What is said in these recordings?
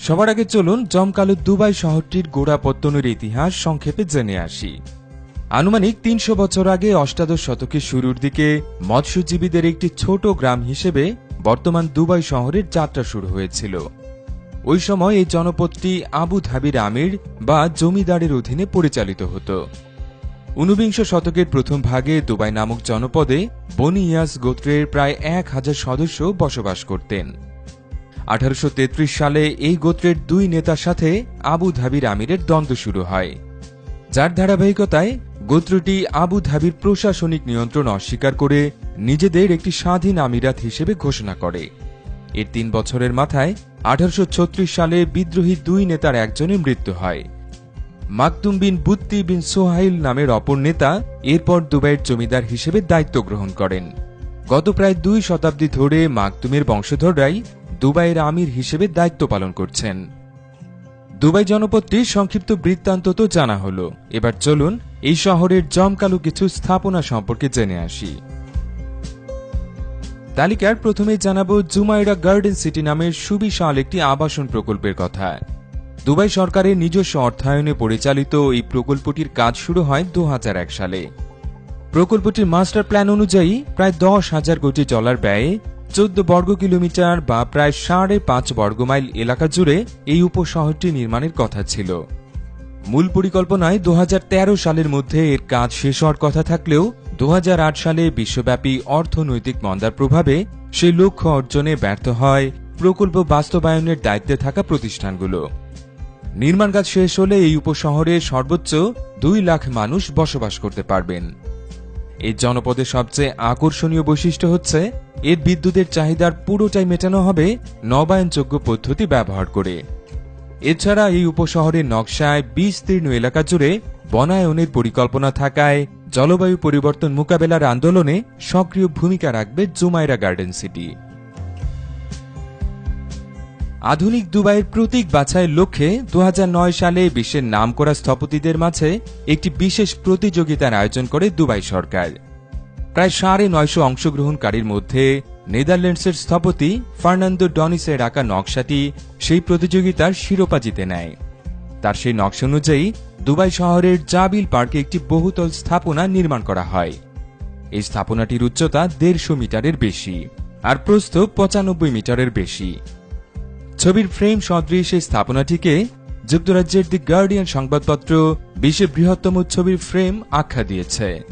সবার আগে চলুন জমকালো দুবাই শহরটির গোড়াপত্তনের ইতিহাস সংক্ষেপে জেনে আসি। আনুমানিক তিনশো বছর আগে অষ্টাদশ শতকের শুরুর দিকে মৎস্যজীবীদের একটি ছোট গ্রাম হিসেবে বর্তমান দুবাই শহরের যাত্রা শুরু হয়েছিল। ওই সময় এই জনপদটি আবু ধাবির আমির বা জমিদারের অধীনে পরিচালিত হতো। ঊনবিংশ শতকের প্রথম ভাগে দুবাই নামক জনপদে বনি ইয়াস গোত্রের প্রায় এক হাজার সদস্য বসবাস করতেন। আঠারোশো তেত্রিশ সালে এই গোত্রের দুই নেতার সাথে আবু ধাবির আমিরের দ্বন্দ্ব শুরু হয়। যার ধারাবাহিকতায় গোত্রটি আবু ধাবির প্রশাসনিক নিয়ন্ত্রণ অস্বীকার করে নিজেদের একটি স্বাধীন আমিরাত হিসেবে ঘোষণা করে। এর তিন বছরের মাথায় আঠারোশো ছত্রিশ সালে বিদ্রোহী দুই নেতার একজনের মৃত্যু হয়। মাকতুম বিন বুত্তি বিন সোহাইল নামের অপর নেতা এরপর দুবাইয়ের জমিদার হিসেবে দায়িত্ব গ্রহণ করেন। গত প্রায় দুই শতাব্দী ধরে মাকতুমের বংশধররাই দুবাইয়ের আমির হিসেবে দায়িত্ব পালন করছেন। দুবাই জনপদটির সংক্ষিপ্ত বৃত্তান্ত তো জানা হলো। এবার চলুন এই শহরের জমকালো কিছু স্থাপনা সম্পর্কে জেনে আসি। তালিকার প্রথমেই জানাব জুমাইরা গার্ডেন সিটি নামের সুবিশাল একটি আবাসন প্রকল্পের কথা। দুবাই সরকারের নিজস্ব অর্থায়নে পরিচালিত এই প্রকল্পটির কাজ শুরু হয় দু হাজার এক সালে। প্রকল্পটির মাস্টার প্ল্যান অনুযায়ী প্রায় দশ হাজার কোটি ডলার ব্যয়ে চোদ্দ বর্গ কিলোমিটার বা প্রায় সাড়ে পাঁচ বর্গমাইল এলাকা জুড়ে এই উপশহরটি নির্মাণের কথা ছিল। মূল পরিকল্পনায় দুহাজার তেরো সালের মধ্যে এর কাজ শেষ হওয়ার কথা থাকলেও দুহাজার আট সালে বিশ্বব্যাপী অর্থনৈতিক মন্দার প্রভাবে সেই লক্ষ্য অর্জনে ব্যর্থ হয় প্রকল্প বাস্তবায়নের দায়িত্বে থাকা প্রতিষ্ঠানগুলো। নির্মাণ কাজ শেষ হলে এই উপশহরে সর্বোচ্চ দুই লাখ মানুষ বসবাস করতে পারবেন। এই জনপদের সবচেয়ে আকর্ষণীয় বৈশিষ্ট্য হচ্ছে, এর বিদ্যুতের চাহিদার পুরোটাই মেটানো হবে নবায়নযোগ্য পদ্ধতি ব্যবহার করে। এছাড়া এই উপশহরের নকশায় বিস্তীর্ণ এলাকা জুড়ে বনায়নের পরিকল্পনা থাকায় জলবায়ু পরিবর্তন মোকাবেলার আন্দোলনে সক্রিয় ভূমিকা রাখবে জুমাইরা গার্ডেন সিটি। আধুনিক দুবাইয়ের প্রতীক বাছাইয়ের লক্ষ্যে দু হাজার নয় সালে বিশ্বের নামকরা স্থপতিদের মাঝে একটি বিশেষ প্রতিযোগিতার আয়োজন করে দুবাই সরকার। প্রায় সাড়ে নয়শো অংশগ্রহণকারীর মধ্যে নেদারল্যান্ডসের স্থপতি ফার্নান্দো ডনিসের আঁকা নকশাটি সেই প্রতিযোগিতার শিরোপা জিতে নেয়। তার সেই নকশা অনুযায়ী দুবাই শহরের জাবিল পার্কে একটি বহুতল স্থাপনা নির্মাণ করা হয়। এই স্থাপনাটির উচ্চতা দেড়শো মিটারের বেশি আর প্রস্থ পঁচানব্বই মিটারের বেশি। ছবির ফ্রেম সদৃশ এই স্থাপনাটিকে যুক্তরাজ্যের দি গার্ডিয়ান সংবাদপত্র বিশ্বের বৃহত্তম ছবির ফ্রেম আখ্যা দিয়েছে।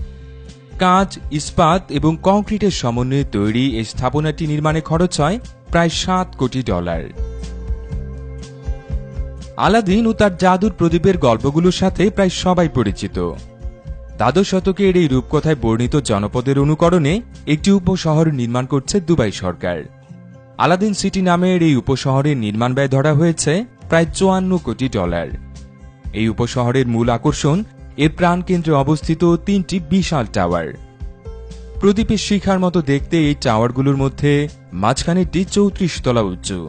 কাঁচ, ইস্পাত এবং কংক্রিটের সমন্বয়ে তৈরি এই স্থাপনাটি নির্মাণে খরচ হয় প্রায় সাত কোটি ডলার। আলাদিন ও তার জাদুর প্রদীপের গল্পগুলোর সাথে প্রায় সবাই পরিচিত। দ্বাদশ শতকের এই রূপকথায় বর্ণিত জনপদের অনুকরণে একটি উপশহর নির্মাণ করছে দুবাই সরকার। আলাদিন সিটি নামের এই উপশহরের নির্মাণ ব্যয় ধরা হয়েছে প্রায় চুয়ান্ন কোটি ডলার। এই উপশহরের মূল আকর্ষণ, এর প্রাণকেন্দ্রে অবস্থিত তিনটি বিশাল টাওয়ার। প্রদীপের শিখার মতো দেখতে এই টাওয়ারগুলোর মধ্যে মাঝখানেরটি চৌত্রিশ তলা উঁচু।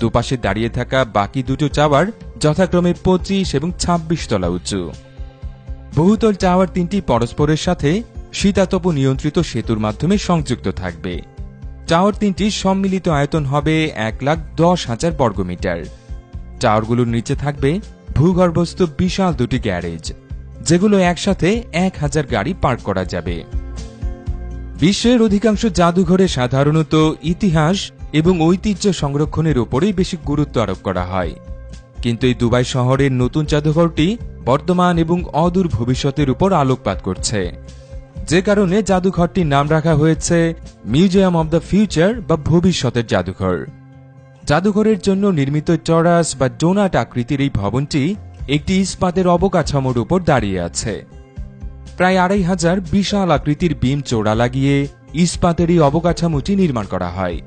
দুপাশে দাঁড়িয়ে থাকা বাকি দুটো টাওয়ার যথাক্রমে পঁচিশ এবং ২৬ তলা উঁচু। বহুতল টাওয়ার তিনটি পরস্পরের সাথে শীতাতপ নিয়ন্ত্রিত সেতুর মাধ্যমে সংযুক্ত থাকবে। টাওয়ার তিনটি সম্মিলিত আয়তন হবে এক লাখ দশ হাজার বর্গমিটার। টাওয়ারগুলোর নিচে থাকবে ভূগর্ভস্থ বিশাল দুটি গ্যারেজ, যেগুলো একসাথে এক হাজার গাড়ি পার্ক করা যাবে। বিশ্বের অধিকাংশ জাদুঘরে সাধারণত ইতিহাস এবং ঐতিহ্য সংরক্ষণের উপরেই বেশি গুরুত্ব আরোপ করা হয়। কিন্তু এই দুবাই শহরের নতুন জাদুঘরটি বর্তমান এবং অদূর ভবিষ্যতের উপর আলোকপাত করছে। যে কারণে জাদুঘরটির নাম রাখা হয়েছে মিউজিয়াম অব দ্য ফিউচার বা ভবিষ্যতের জাদুঘর। জাদুঘরের জন্য নির্মিত চরাস বা ডোনাট আকৃতির এই ভবনটি একটি ইস্পাতের অবকাঠামোর উপর দাঁড়িয়ে আছে। প্রায় আড়াই হাজার বিশাল আকৃতির বিম চোড়া লাগিয়ে ইস্পাতের এই অবকাঠামোটি নির্মাণ করা হয়।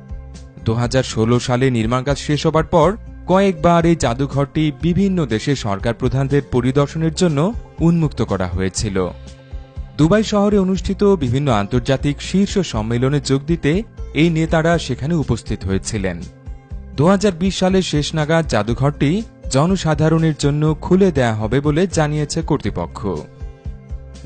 দু হাজার ষোলো সালে নির্মাণ কাজ শেষ হবার পর কয়েকবার এই জাদুঘরটি বিভিন্ন দেশের সরকার প্রধানদের পরিদর্শনের জন্য উন্মুক্ত করা হয়েছিল। দুবাই শহরে অনুষ্ঠিত বিভিন্ন আন্তর্জাতিক শীর্ষ সম্মেলনে যোগ দিতে এই নেতারা সেখানে উপস্থিত হয়েছিলেন। দু হাজার বিশ সালের শেষ নাগাদ জাদুঘরটি জনসাধারণের জন্য খুলে দেয়া হবে বলে জানিয়েছে কর্তৃপক্ষ।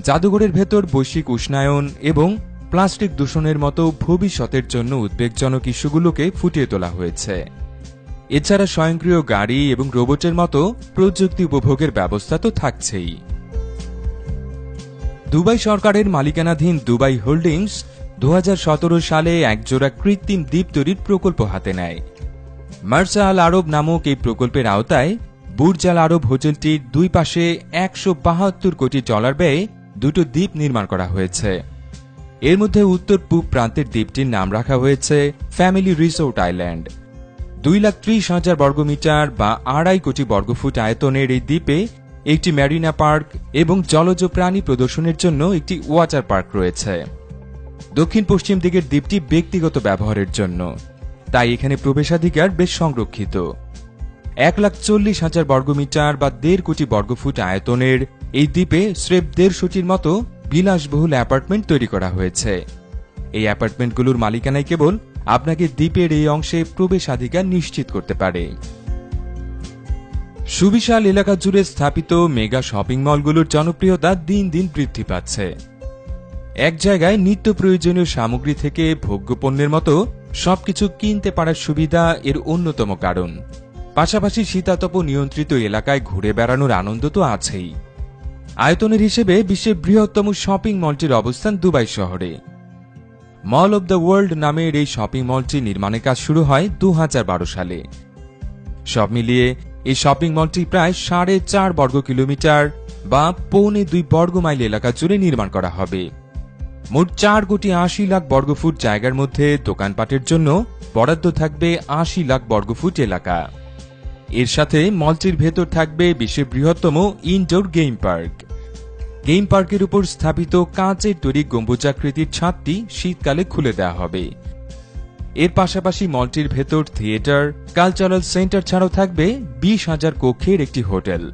জাদুঘরের ভেতর বৈশ্বিক উষ্ণায়ন এবং প্লাস্টিক দূষণের মতো ভবিষ্যতের জন্য উদ্বেগজনক ইস্যুগুলোকে ফুটিয়ে তোলা হয়েছে। এছাড়া স্বয়ংক্রিয় গাড়ি এবং রোবটের মতো প্রযুক্তি উপভোগের ব্যবস্থা তো থাকছেই। দুবাই সরকারের মালিকানাধীন দুবাই হোল্ডিংস দুহাজার সতেরো সালে একজোড়া কৃত্রিম দ্বীপ তৈরির প্রকল্প হাতে নেয়। মার্সা আল আরব নামক এই প্রকল্পের আওতায় বুর্জ আল আরব হোটেলটির দুই পাশে একশো বাহাত্তর কোটি ডলার ব্যয়ে দুটো দ্বীপ নির্মাণ করা হয়েছে। এর মধ্যে উত্তর পূব প্রান্তের দ্বীপটির নাম রাখা হয়েছে ফ্যামিলি রিসোর্ট আইল্যান্ড। দুই লাখ ত্রিশ হাজার বর্গমিটার বা আড়াই কোটি বর্গফুট আয়তনের এই দ্বীপে একটি ম্যারিনা পার্ক এবং জলজ প্রাণী প্রদর্শনের জন্য একটি ওয়াটার পার্ক রয়েছে। দক্ষিণ পশ্চিম দিকের দ্বীপটি ব্যক্তিগত ব্যবহারের জন্য। তাই এখানে প্রবেশাধিকার বেশ সংরক্ষিত। এক লাখ চল্লিশ হাজার বর্গমিটার বা দেড় কোটি বর্গফুট আয়তনের এই দ্বীপে স্রেফ দেড়শোটির মতো বিলাসবহুল অ্যাপার্টমেন্ট তৈরি করা হয়েছে। এই অ্যাপার্টমেন্টগুলোর মালিকানায় কেবল আপনাকে দ্বীপের এই অংশে প্রবেশাধিকার নিশ্চিত করতে পারে। সুবিশাল এলাকা জুড়ে স্থাপিত মেগা শপিং মলগুলোর জনপ্রিয়তা দিন দিন বৃদ্ধি পাচ্ছে। এক জায়গায় নিত্য প্রয়োজনীয় সামগ্রী থেকে ভোগ্যপণ্যের মতো সবকিছু কিনতে পারার সুবিধা এর অন্যতম কারণ। পাশাপাশি শীতাতপ নিয়ন্ত্রিত এলাকায় ঘুরে বেড়ানোর আনন্দ তো আছেই। আয়তনের হিসেবে বিশ্বের বৃহত্তম শপিং মলটির অবস্থান দুবাই শহরে। মল অব দ্য ওয়ার্ল্ড নামের এই শপিং মলটি নির্মাণের কাজ শুরু হয় দু হাজার বারো সালে। সব মিলিয়ে এই শপিং মলটি প্রায় সাড়ে চার বর্গ কিলোমিটার বা পৌনে দুই বর্গ মাইল এলাকা জুড়ে নির্মাণ করা হবে। মোট চার কোটি আশি লাখ বর্গফুট জায়গার মধ্যে দোকানপাটের জন্য বরাদ্দ থাকবে আশি লাখ বর্গফুট এলাকা। এর সাথে মলটির ভেতর থাকবে বিশ্বের বৃহত্তম ইনডোর গেম পার্ক গেম পার্কের উপর স্থাপিত কাঁচের তৈরি গম্বুজাকৃতির ছাদটি শীতকালে খুলে দেওয়া হবে। এর পাশাপাশি মলটির ভেতর থিয়েটার, কালচারাল সেন্টার ছাড়াও থাকবে বিশ হাজার কক্ষের একটি হোটেল।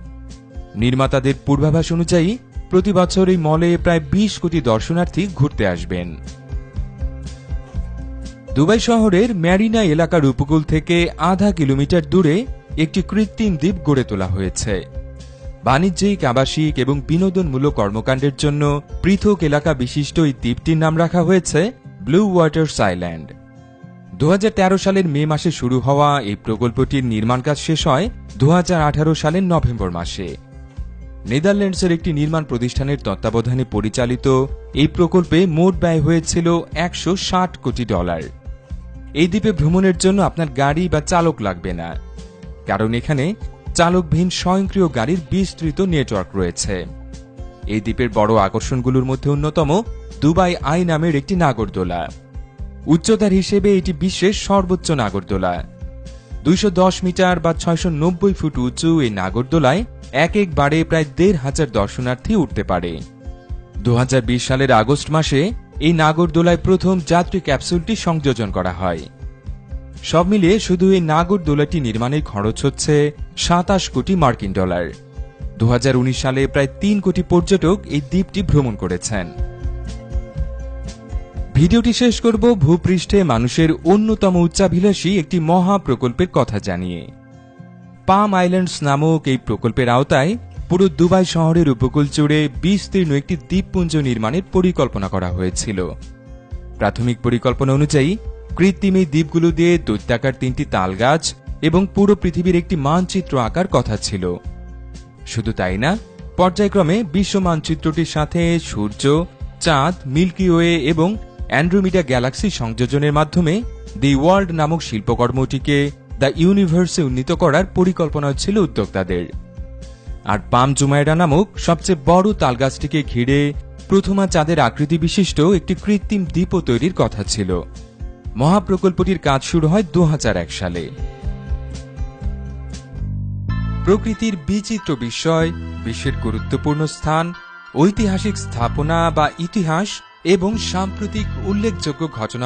নির্মাতাদের পূর্বাভাস অনুযায়ী, প্রতি বছর এই মলে প্রায় বিশ কোটি দর্শনার্থী ঘুরতে আসবেন। দুবাই শহরের ম্যারিনা এলাকার উপকূল থেকে আধা কিলোমিটার দূরে একটি কৃত্রিম দ্বীপ গড়ে তোলা হয়েছে। বাণিজ্যিক, আবাসিক এবং বিনোদনমূলক কর্মকাণ্ডের জন্য পৃথক এলাকা বিশিষ্ট এই দ্বীপটির নাম রাখা হয়েছে ব্লু ওয়াটার্স আইল্যান্ড। দু হাজার তেরো সালের মে মাসে শুরু হওয়া এই প্রকল্পটির নির্মাণ কাজ শেষ হয় দু হাজার আঠারো সালের নভেম্বর মাসে। নেদারল্যান্ডসের একটি নির্মাণ প্রতিষ্ঠানের তত্ত্বাবধানে পরিচালিত এই প্রকল্পে মোট ব্যয় হয়েছিল একশো ষাট কোটি ডলার। এই দ্বীপে ভ্রমণের জন্য আপনার গাড়ি বা চালক লাগবে না, কারণ এখানে চালকবিহীন স্বয়ংক্রিয় গাড়ির বিস্তৃত নেটওয়ার্ক রয়েছে। এই দ্বীপের বড় আকর্ষণগুলোর মধ্যে অন্যতম দুবাই আই নামের একটি নাগরদোলা। উচ্চতার হিসেবে এটি বিশ্বের সর্বোচ্চ নাগরদোলা। দুইশ দশ মিটার বা ছয়শো নব্বই ফুট উঁচু এই নাগরদোলায় এক একবারে প্রায় দেড় হাজার দর্শনার্থী উঠতে পারে। দু হাজার বিশ সালের আগস্ট মাসে এই নাগরদোলায় প্রথম যাত্রী ক্যাপসুলটি সংযোজন করা হয়। সব মিলিয়ে শুধু এই নাগরদোলাটি নির্মাণের খরচ হচ্ছে সাতাশ কোটি মার্কিন ডলার। দু হাজার উনিশ সালে প্রায় তিন কোটি পর্যটক এই দ্বীপটি ভ্রমণ করেছেন। ভিডিওটি শেষ করব ভূপৃষ্ঠে মানুষের অন্যতম উচ্চাভিলাষী একটি মহা প্রকল্পের কথা জানিয়ে। পাম আইল্যান্ডস নামক এই প্রকল্পের আওতায় পুরো দুবাই শহরের উপকূল জুড়ে বিস্তীর্ণ একটি দ্বীপপুঞ্জ নির্মাণের পরিকল্পনা করা হয়েছিল। প্রাথমিক পরিকল্পনা অনুযায়ী কৃত্রিম এই দ্বীপগুলো দিয়ে দৈত্যাকার তিনটি তালগাছ এবং পুরো পৃথিবীর একটি মানচিত্র আঁকার কথা ছিল। শুধু তাই না, পর্যায়ক্রমে বিশ্ব মানচিত্রটির সাথে সূর্য, চাঁদ, মিল্কি ওয়ে এবং অ্যান্ড্রোমিডা গ্যালাক্সি সংযোজনের মাধ্যমে দি ওয়ার্ল্ড নামক শিল্পকর্মটিকে দ্য ইউনিভার্সে উন্নীত করার পরিকল্পনা ছিল উদ্যোক্তাদের। আর পাম জুমাইরা নামক সবচেয়ে বড় তালগাছটিকে ঘিরে প্রথমা চাঁদের আকৃতি বিশিষ্ট একটি কৃত্রিম দ্বীপও তৈরির কথা ছিল। মহাপ্রকল্পটির কাজ শুরু হয় দু হাজার এক সালে। প্রকৃতির বিচিত্র বিষয় বিশ্বের গুরুত্বপূর্ণ স্থান, ঐতিহাসিক স্থাপনা বা ইতিহাস এবং সাম্প্রতিক উল্লেখযোগ্য ঘটনা